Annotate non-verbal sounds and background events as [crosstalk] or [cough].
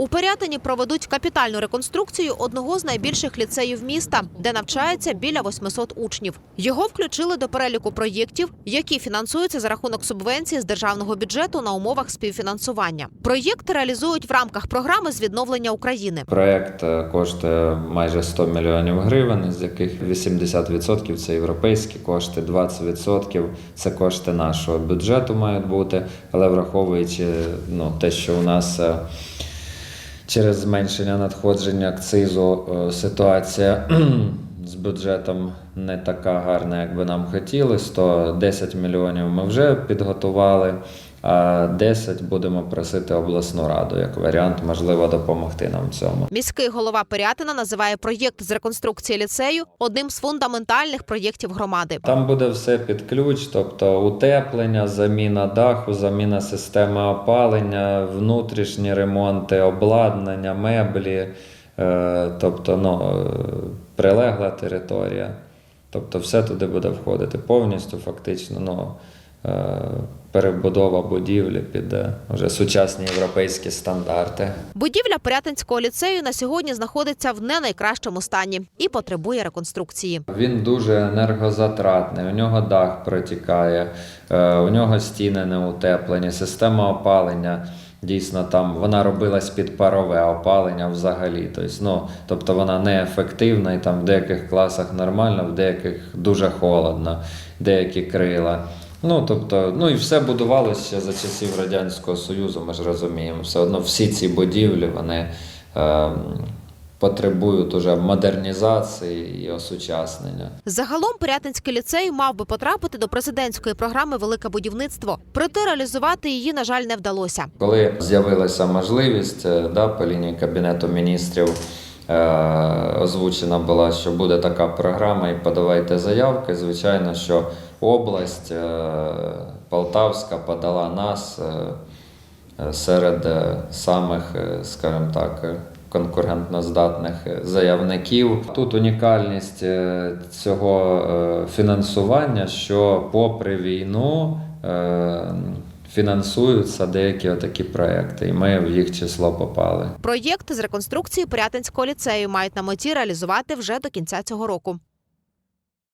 У Пирятині проведуть капітальну реконструкцію одного з найбільших ліцеїв міста, де навчається біля 800 учнів. Його включили до переліку проєктів, які фінансуються за рахунок субвенції з державного бюджету на умовах співфінансування. Проєкт реалізують в рамках програми з відновлення України. Проект е, коштує майже 100 мільйонів гривень, з яких 80% це європейські кошти, 20% це кошти нашого бюджету мають бути, але враховуючи ну, те, що у нас е, через зменшення надходження акцизу е, ситуація [clears throat] з бюджетом не така гарна, як би нам хотілося, то 10 мільйонів ми вже підготували. А 10 будемо просити обласну раду як варіант, можливо, допомогти нам в цьому. Міський голова Пирятина називає проєкт з реконструкції ліцею одним з фундаментальних проєктів громади. Там буде все під ключ, тобто утеплення, заміна даху, заміна системи опалення, внутрішні ремонти, обладнання, меблі, е, тобто ну, е, прилегла територія. Тобто все туди буде входити повністю, фактично. Ну, Перебудова будівлі під е, вже сучасні європейські стандарти. Будівля Пирятинського ліцею на сьогодні знаходиться в не найкращому стані і потребує реконструкції. Він дуже енергозатратний, у нього дах протікає, е, у нього стіни не утеплені, система опалення. Дійсно, там вона робилась під парове опалення взагалі. Тобто, ну, тобто вона неефективна, і там в деяких класах нормально, в деяких дуже холодно, деякі крила. Ну, тобто, ну і все будувалося за часів Радянського Союзу, ми ж розуміємо. Все одно всі ці будівлі вони е, потребують уже модернізації і осучаснення. Загалом Пирятинський ліцей мав би потрапити до президентської програми Велике будівництво. Проте реалізувати її, на жаль, не вдалося. Коли з'явилася можливість е, да, по лінії Кабінету міністрів е, озвучена була, що буде така програма, і подавайте заявки. Звичайно, що область е, Полтавська подала нас е, е, серед самих, скажімо так, конкурентноздатних заявників. Тут унікальність цього фінансування, що попри війну. Фінансуються деякі отакі проекти, і ми в їх число попали. Проєкт з реконструкції Пирятинського ліцею мають на меті реалізувати вже до кінця цього року.